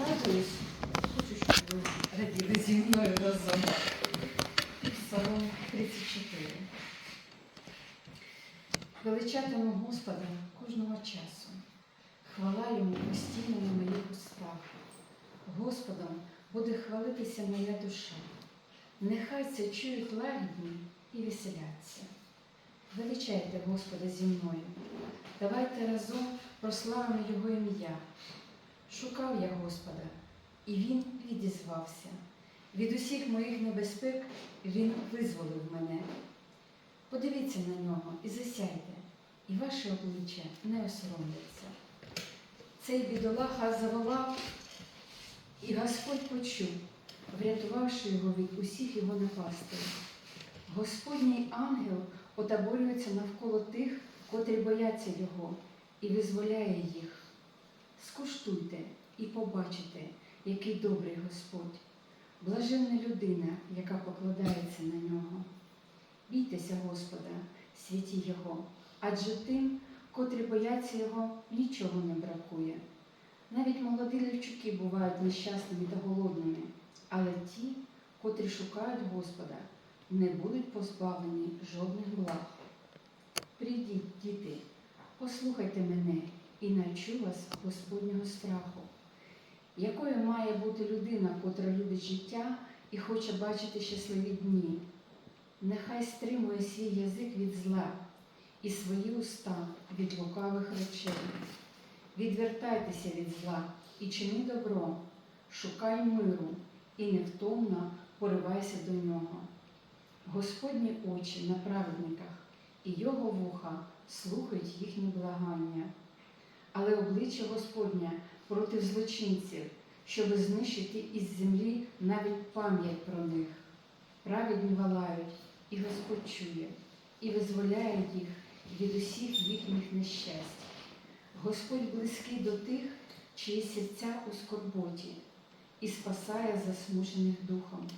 радуюсь. Хочу, щоб ви раділи зі мною разом. Псалом 34. Величатиму Господа кожного часу. Хвала йому постійно на моїх устах. Господом буде хвалитися моя душа. Нехай це чують лагідні і веселяться. Величайте Господа зі мною. Давайте разом прославимо Його ім'я. Шукав я Господа, і Він відізвався. Від усіх моїх небезпек Він визволив мене. Подивіться на нього і засяйте, і ваше обличчя не осоромляться. Цей бідолаха заволав, і Господь почув, врятувавши його від усіх його напастей. Господній ангел отаборюється навколо тих, котрі бояться його, і визволяє їх. Скуштуйте і побачите, який добрий Господь, блаженна людина, яка покладається на нього. Бійтеся Господа, святі Його, адже тим, котрі бояться Його, нічого не бракує. Навіть молоді лівчуки бувають нещасними та голодними, але ті, котрі шукають Господа, не будуть позбавлені жодних благ. Прийдіть, діти, послухайте мене і навчу вас Господнього страху. Якою має бути людина, котра любить життя і хоче бачити щасливі дні? Нехай стримує свій язик від зла і свої уста від лукавих речей. Відвертайтеся від зла і чини добро, шукай миру і невтомно поривайся до нього. Господні очі на праведниках і його вуха слухають їхні благання. Але обличчя Господня проти злочинців, щоби знищити із землі навіть пам'ять про них. Праведні валають, і Господь чує, і визволяє їх від усіх їхніх нещасть. Господь близький до тих, чиї серця у скорботі, і спасає засмучених духом.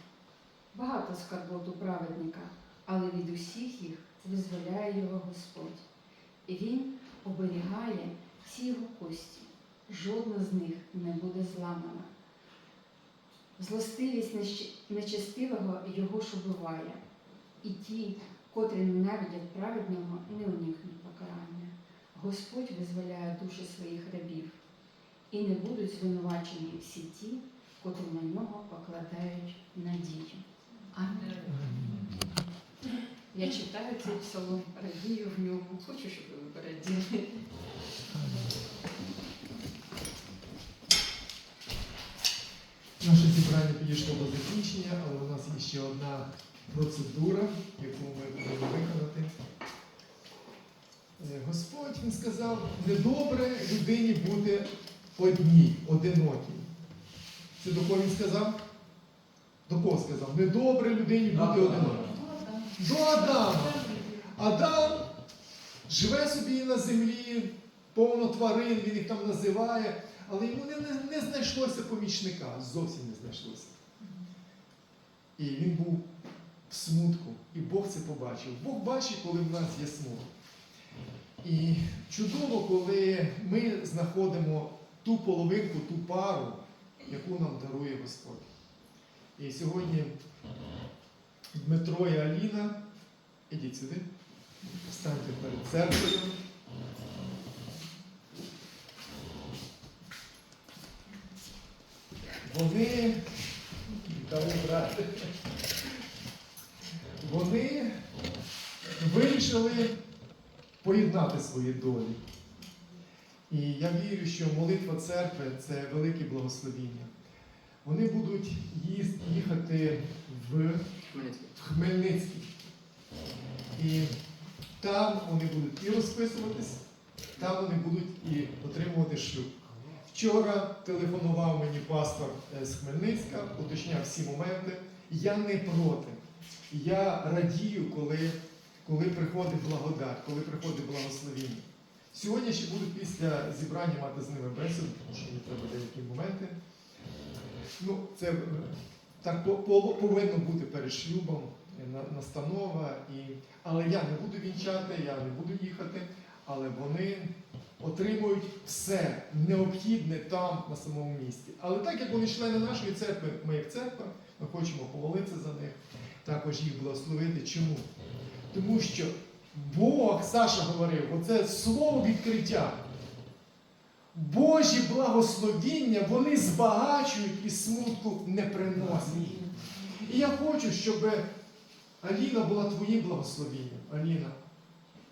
Багато скарбот у праведника, але від усіх їх визволяє його Господь. І він оберігає всі його кості, жодна з них не буде зламана. Злостивість нечестивого його ж убиває, і ті, котрі ненавидять праведного, не уникнуть покарання. Господь визволяє душі своїх рабів, і не будуть звинувачені всі ті, котрі на нього покладають надію. Амінь. Я читаю цей псалом, радію в ньому. Хочу, щоб ви раділи. Наше зібрання підійшло до закінчення, але у нас є ще одна процедура, яку ми будемо виконати. Е, Господь він сказав, недобре людині бути одній, одинокій. Це до кого він сказав? До кого сказав? Недобре людині бути одинокій. До Адама. Адам живе собі на землі, повно тварин, він їх там називає, але йому не, не, не знайшлося помічника, зовсім не знайшлося. І він був в смутку, і Бог це побачив. Бог бачить, коли в нас є смуток. І чудово, коли ми знаходимо ту половинку, ту пару, яку нам дарує Господь. І сьогодні Дмитро і Аліна, ідіть сюди, встаньте перед церквою. Вони, брате, вони вирішили поєднати свої долі. І я вірю, що молитва церкви це велике благословіння. Вони будуть їхати в Хмельницький. І там вони будуть і розписуватись, там вони будуть і отримувати шлюб. Вчора телефонував мені пастор е, з Хмельницька, уточняв всі моменти. Я не проти. Я радію, коли, коли приходить благодать, коли приходить благословіння. Сьогодні ще будуть після зібрання мати з ними бесіду, тому що мені треба деякі моменти. Ну, це е, так по- по- повинно бути перед шлюбом, е, настанова. І... Але я не буду вінчати, я не буду їхати, але вони отримують все необхідне там, на самому місці. Але так як вони члени нашої церкви, ми як церква, ми хочемо помолитися за них, також їх благословити. Чому? Тому що Бог, Саша говорив, оце слово відкриття. Божі благословіння вони збагачують і смутку не приносять. І я хочу, щоб Аліна була твоїм благословенням. Аліна,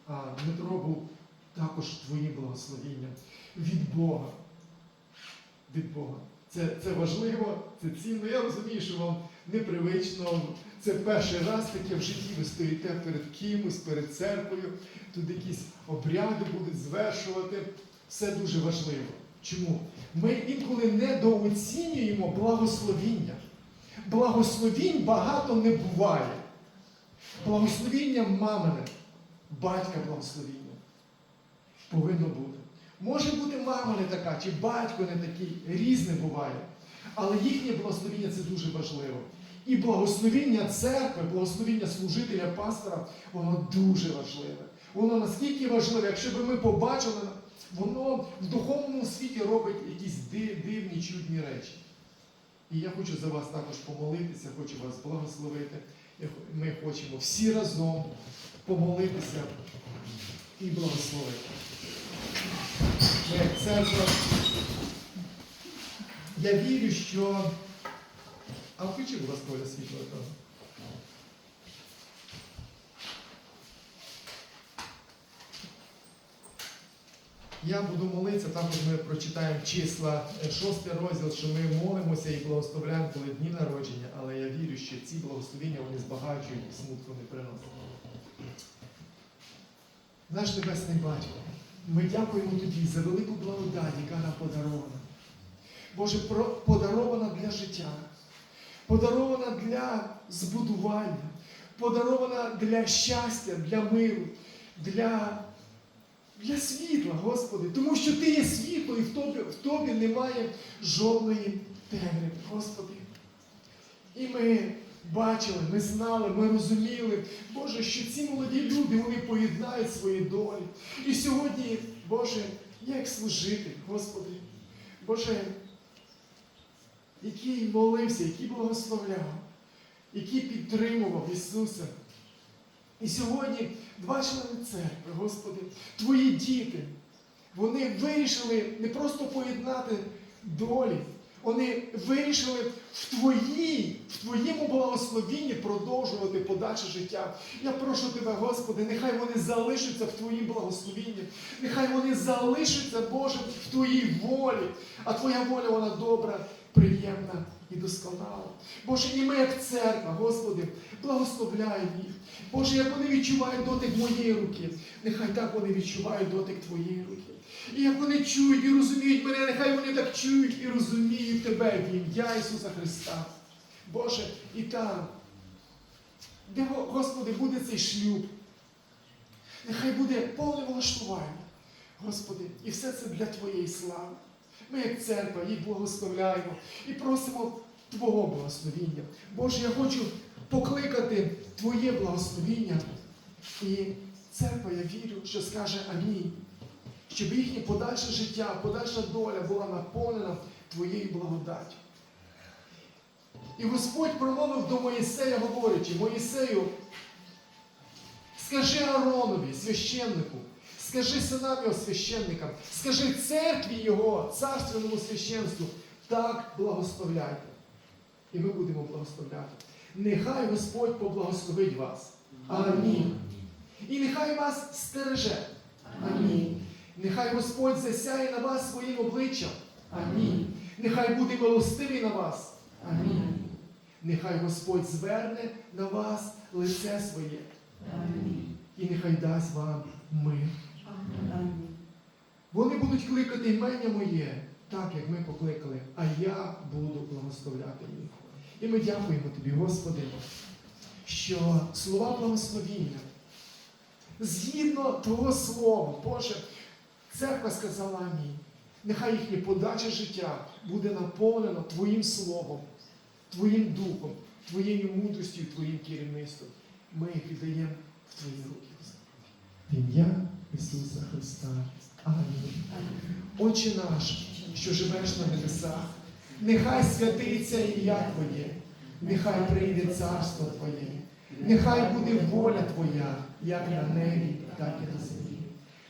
а Дмитро був також твоїм благословенням від Бога. Від Бога. Це, це важливо, це цінно. Я розумію, що вам непривично. Це перший раз таке в житті ви стоїте перед кимось, перед церквою. Тут якісь обряди будуть звершувати. Все дуже важливо. Чому? Ми інколи недооцінюємо благословіння. Благословінь багато не буває. Благословіння мамине, батька благословіння. Повинно бути. Може бути мама не така, чи батько не такий, різне буває. Але їхнє благословіння це дуже важливо. І благословіння церкви, благословіння служителя пастора, воно дуже важливе. Воно наскільки важливе, якщо б ми побачили, воно в духовному світі робить якісь дивні, чудні речі. І я хочу за вас також помолитися, хочу вас благословити. Ми хочемо всі разом помолитися і благословити. Ми як. Я вірю, що. А включи, будь ласка, Оля, світло там. Я буду молитися, також ми прочитаємо числа, шостий розділ, що ми молимося і благословляємо, коли дні народження, але я вірю, що ці благословіння вони збагачують і смутку не приносять. Наш Небесний Батько, ми дякуємо Тобі за велику благодать, яка нам подарована. Боже, подарована для життя, подарована для збудування, подарована для щастя, для миру, для, для світла, Господи. Тому що Ти є світло і в тобі, в тобі немає жодної темряви, Господи. І ми бачили, ми знали, ми розуміли, Боже, що ці молоді люди вони поєднають свої долі. І сьогодні, Боже, як служитель, Господи, Боже, який молився, який благословляв, який підтримував Ісуса. І сьогодні два члени церкви, Господи, Твої діти, вони вирішили не просто поєднати долі, вони вирішили в твоїй, в твоєму благословінні продовжувати подальше життя. Я прошу тебе, Господи, нехай вони залишаться в Твоїм благословінні, нехай вони залишаться, Боже, в Твоїй волі, а Твоя воля вона добра, приємна і досконала. Боже, і ми, як церква, Господи, благословляй їх. Боже, як вони відчувають дотик моєї руки, нехай так вони відчувають дотик Твоєї руки. І як чують і розуміють мене, нехай вони так чують і розуміють Тебе в ім'я Ісуса Христа. Боже, і там, де, Господи, буде цей шлюб, нехай буде повне влаштування. Господи, і все це для Твоєї слави. Ми, як церква, їх благословляємо і просимо Твого благословіння. Боже, я хочу покликати Твоє благословіння. І церква, я вірю, що скаже Амінь. Щоб їхнє подальше життя, подальша доля була наповнена Твоєю благодаттю. І Господь промовив до Моїсея, говорячи, Моїсею, скажи Ааронові, священнику, скажи синам його священникам, скажи церкві його, царственному священству, так благословляйте. І ми будемо благословляти. Нехай Господь поблагословить вас. Амінь. І нехай вас стереже. Амінь. Нехай Господь засяє на вас своїм обличчям. Амінь. Нехай буде милостивий на вас. Амінь. Нехай Господь зверне на вас лице своє. Амінь. І нехай дасть вам мир. Амінь. Вони будуть кликати імення моє, так як ми покликали, а я буду благословляти їх. І ми дякуємо тобі, Господи, що слова благословіння, згідно Твого Слова, Боже, церква сказала амінь. Нехай їхнє подача життя буде наповнено Твоїм Словом, Твоїм Духом, Твоєю мудростю Твоїм керівництвом. Ми їх віддаємо в Твої руки, В ім'я Ісуса Христа. Амінь. Отче наш, що живеш на небесах, нехай святиться ім'я Твоє, нехай прийде царство Твоє, нехай буде воля Твоя, як на небі, так і на землі.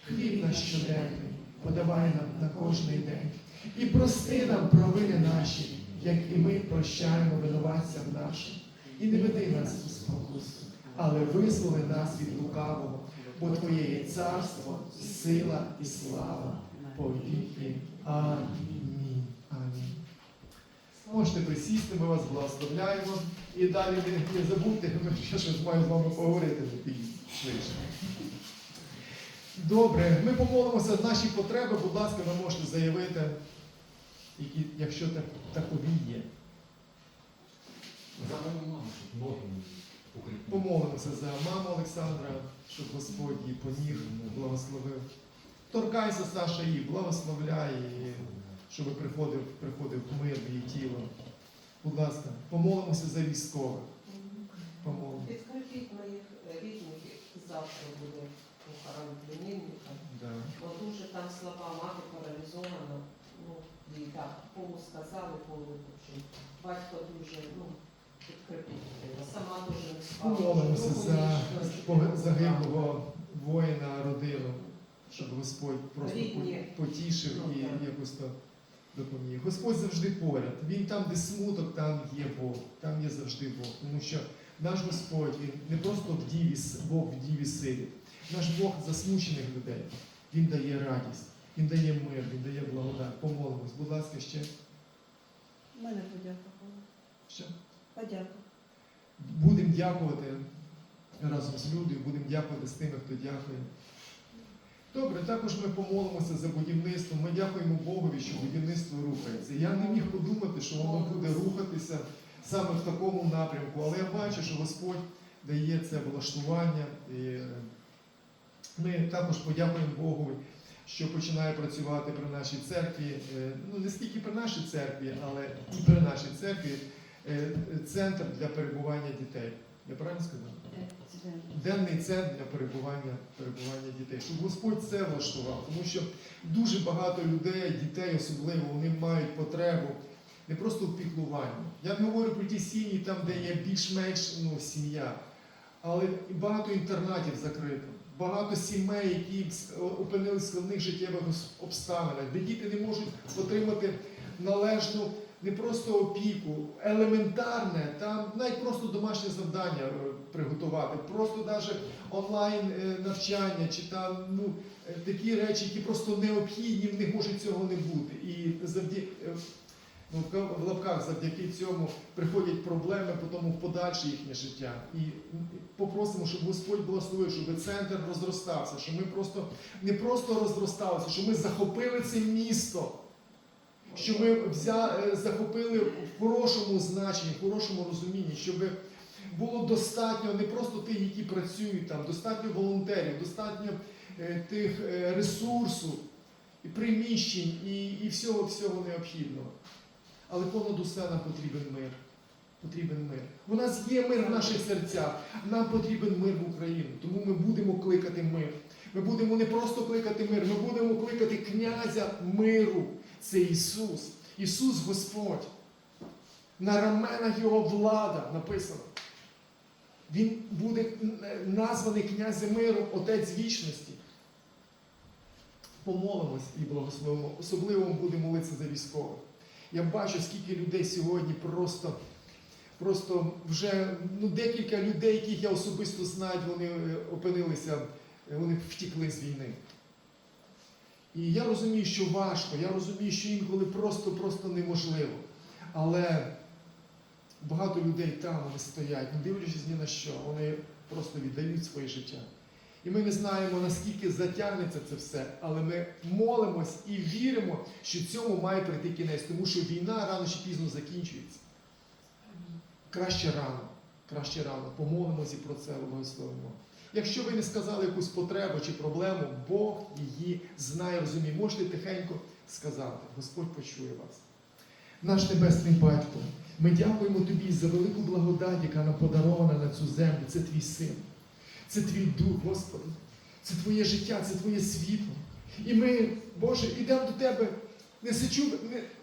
Хліб наш щоденний подавай нам на кожний день. І прости нам провини наші, як і ми прощаємо винуватцям нашим. І не веди нас у спокусу, але визволи нас від лукавого, бо Твоє є царство, сила і слава повіки. Амінь. Амінь. Можете присісти, ми вас благословляємо. І далі не, забудьте, ще щось маємо з вами поговорити швидше. Добре, ми помолимося за наші потреби. Будь ласка, ви можете заявити, які, якщо так, такові є. За мою маму, щоб ноги укріпили. Помолимося за маму Олександра, щоб Господь її поміг, благословив. Торкайся, Саша, її, благословляй її, щоб приходив, приходив мир в її тіло. Будь ласка, помолимося за військових. Помолимося. Моїх рідних, завтра буде похорон племінника. Да. Бо дуже там слаба мати паралізована. Ну, їй так, кому сказали, кому почув. Батько дуже, ну, підкріпіть. Сама дуже не спала. Помолимося за загиблого воїна, родину, щоб Господь просто Рідні. потішив Ну, і якось то допоміг. Господь завжди поряд. Він там, де смуток, там є Бог, там є завжди Бог. Тому що наш Господь, він не просто в діві, Бог в діві силі. Наш Бог засмучених людей. Він дає радість, Він дає мир, Він дає благодать. Помолимось. Будь ласка, ще. У мене подяка. була. Подяка. Будемо дякувати разом з людьми, будемо дякувати з тими, хто дякує. Добре, також ми помолимося за будівництво. Ми дякуємо Богові, що будівництво рухається. Я не міг подумати, що воно буде рухатися саме в такому напрямку, але я бачу, що Господь дає це влаштування. І е, ми також подякуємо Богу, що починає працювати при нашій церкві. Е, Ну не стільки при нашій церкві, але і при нашій церкві е, центр для перебування дітей. Я правильно сказав? денний центр для перебування, перебування дітей, щоб Господь це влаштував, тому що дуже багато людей, дітей особливо, вони мають потребу не просто в піклуванні. Я не говорю про ті сім'ї, там, де є більш-менш ну, сім'я, але багато інтернатів закрито, багато сімей, які опинилися в складних життєвих обставинах, де діти не можуть отримати належну не просто опіку, елементарне, там навіть просто домашнє завдання е, приготувати, просто навіть онлайн е, навчання чи там ну, е, такі речі, які просто необхідні, в них може цього не бути. І завдяки в лапках завдяки цьому приходять проблеми потім в подальше їхнє життя. І попросимо, щоб Господь благословив, щоб центр розростався, щоб ми просто не просто розросталися, щоб ми захопили це місто що ми взя, е, захопили в хорошому значенні, в хорошому розумінні, щоб було достатньо не просто тих, які працюють там, достатньо волонтерів, достатньо е, тих е, ресурсу, і приміщень і, і всього всього необхідного. Але понад усе нам потрібен мир. Потрібен мир. У нас є мир в наших серцях. Нам потрібен мир в Україну. Тому ми будемо кликати мир. Ми будемо не просто кликати мир, ми будемо кликати князя миру. Це Ісус. Ісус Господь. На раменах Його влада написано. Він буде названий князем миру, Отець вічності. Помолимось і благословимо. Особливо будемо молитися за військових. Я бачу, скільки людей сьогодні просто, просто вже ну, декілька людей, яких я особисто знаю, вони е, опинилися, е, вони втікли з війни. І я розумію, що важко, я розумію, що інколи просто-просто неможливо. Але багато людей там вони стоять, не дивлячись ні на що, вони просто віддають своє життя. І ми не знаємо, наскільки затягнеться це все, але ми молимось і віримо, що цьому має прийти кінець, тому що війна рано чи пізно закінчується. Краще рано, краще рано. Помолимось і про це благословимо. Якщо ви не сказали якусь потребу чи проблему, Бог її знає, розуміє. Можете тихенько сказати. Господь почує вас. Наш Небесний Батько, ми дякуємо Тобі за велику благодать, яка нам подарована на цю землю. Це твій син, це твій дух, Господи. Це Твоє життя, це Твоє світло. І ми, Боже, йдемо до Тебе,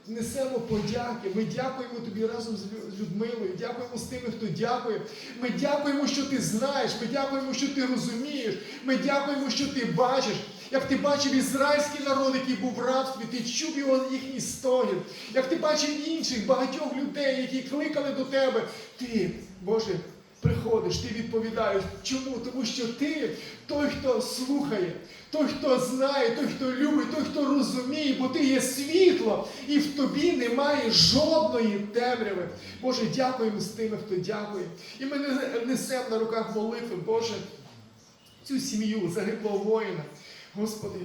несемо подяки. Ми дякуємо Тобі разом з Людмилою, дякуємо з тими, хто дякує. Ми дякуємо, що ти знаєш, ми дякуємо, що ти розумієш. Ми дякуємо, що ти бачиш. Як ти бачив ізраїльський народ, який був в рабстві, ти чув його їхній стогін. Як ти бачив інших багатьох людей, які кликали до тебе, ти, Боже, приходиш, ти відповідаєш. Чому? Тому що ти той, хто слухає, той, хто знає, той, хто любить, той, хто розуміє, бо ти є світло, і в тобі немає жодної темряви. Боже, дякуємо з тими, хто дякує. І ми не- несемо на руках молитви, Боже, цю сім'ю загиблого воїна. Господи,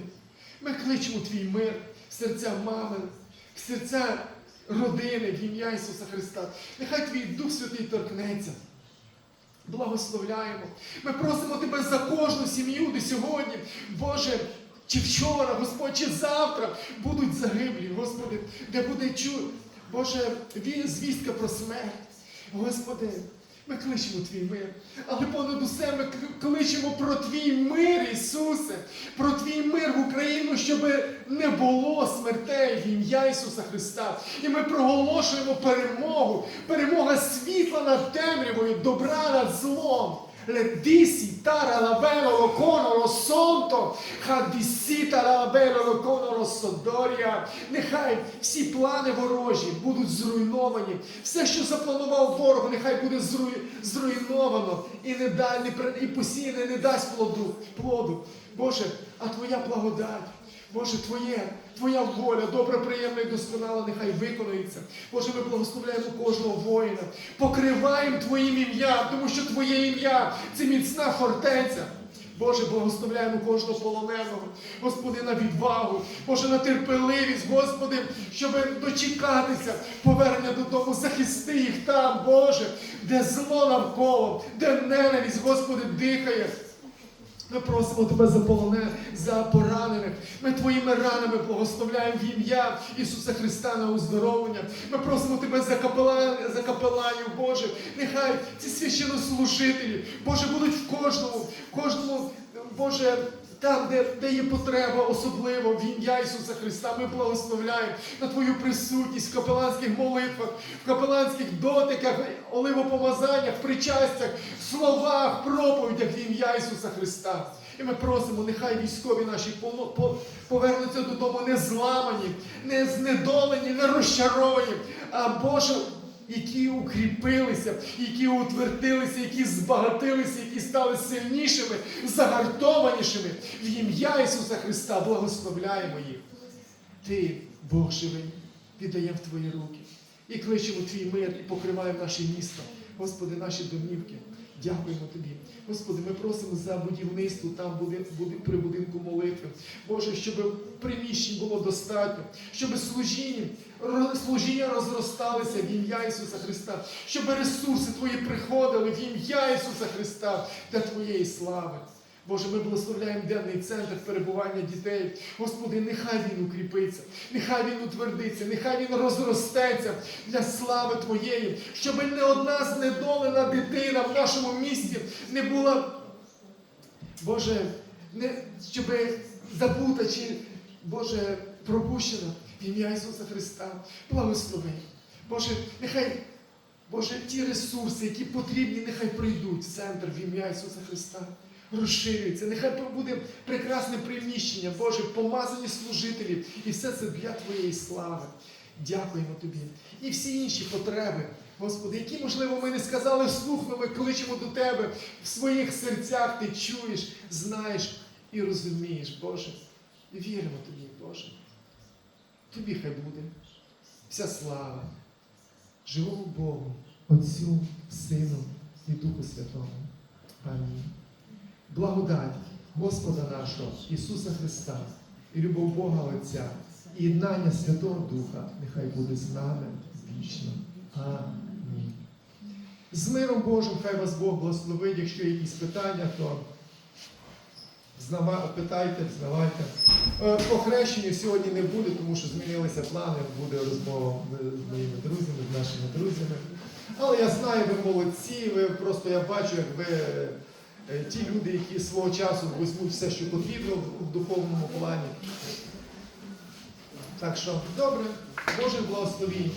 ми кличемо Твій мир в серця мами, серця родини, в ім'я Ісуса Христа. Нехай Твій Дух Святий торкнеться. Благословляємо. Ми просимо Тебе за кожну сім'ю, де сьогодні, Боже, чи вчора, Господь, чи завтра будуть загиблі, Господи, де буде чу, Боже, звістка про смерть. Господи, ми кличемо Твій мир. Але понад усе ми кличемо про Твій мир, Ісусе, про Твій мир в Україну, щоб не було смертей в ім'я Ісуса Христа. І ми проголошуємо перемогу, перемога світла над темрявою, добра над злом. Ледісі тара лавело локоно сонто, лавело содорія. Нехай всі плани ворожі будуть зруйновані. Все, що запланував ворог, нехай буде зруйновано і не да, не, при- і посіяне не дасть плоду, плоду. Боже, а Твоя благодать. Боже, Твоє, Твоя воля, добра, приємна і досконала, нехай виконується. Боже, ми благословляємо кожного воїна, покриваємо Твоїм ім'ям, тому що Твоє ім'я це міцна фортеця. Боже, благословляємо кожного полоненого, Господи, на відвагу, Боже, на терпеливість, Господи, щоб дочекатися повернення додому, захисти їх там, Боже, де зло навколо, де ненависть, Господи, дихає. Ми просимо Тебе за полоне, за поранених. Ми Твоїми ранами благословляємо в ім'я Ісуса Христа на оздоровлення. Ми просимо Тебе за, капелан, за капеланів, Боже. Нехай ці священнослужителі, Боже, будуть в кожному, в кожному, Боже, там, де, де є потреба, особливо в ім'я Ісуса Христа, ми благословляємо на Твою присутність в капеланських молитвах, в капеланських дотиках, оливопомазаннях, причастях, словах, проповідях в ім'я Ісуса Христа. І ми просимо, нехай військові наші повернуться додому не зламані, не знедолені, не розчаровані, а Боже, які укріпилися, які утвердилися, які збагатилися, які стали сильнішими, загартованішими. В ім'я Ісуса Христа благословляємо їх. Ти, Бог живий, віддаємо в Твої руки. І кличемо Твій мир і покриваємо наше місто. Господи, наші домівки. Дякуємо Тобі. Господи, ми просимо за будівництво там буде, буде при будинку молитви. Боже, щоб приміщень було достатньо, щоб служіння, служіння розросталися в ім'я Ісуса Христа, щоб ресурси Твої приходили в ім'я Ісуса Христа для Твоєї слави. Боже, ми благословляємо денний центр перебування дітей. Господи, нехай він укріпиться, нехай він утвердиться, нехай він розростеться для слави Твоєї, щоб не одна знедолена дитина в нашому місті не була, Боже, не, щоб забута чи, Боже, пропущена в ім'я Ісуса Христа. Благослови. Боже, нехай, Боже, ті ресурси, які потрібні, нехай прийдуть в центр в ім'я Ісуса Христа розширюється. Нехай буде прекрасне приміщення, Боже, помазані служителі. І все це для Твоєї слави. Дякуємо Тобі. І всі інші потреби, Господи, які, можливо, ми не сказали вслух, але ми кличемо до Тебе в своїх серцях. Ти чуєш, знаєш і розумієш, Боже. Віримо Тобі, Боже. Тобі хай буде вся слава, живому Богу, Отцю, Сину і Духу Святому. Амінь. Благодать Господа нашого Ісуса Христа і любов Бога Отця, і єднання Святого Духа нехай буде з нами вічно. Амінь. З миром Божим, хай вас Бог благословить, якщо є якісь питання, то питайте, знавайте. Е, По хрещенню сьогодні не буде, тому що змінилися плани, буде розмова з моїми друзями, з нашими друзями. Але я знаю, ви молодці, ви просто я бачу, як ви ті люди, які свого часу візьмуть все, що потрібно в- духовному плані. Так що, добре, Боже Божої,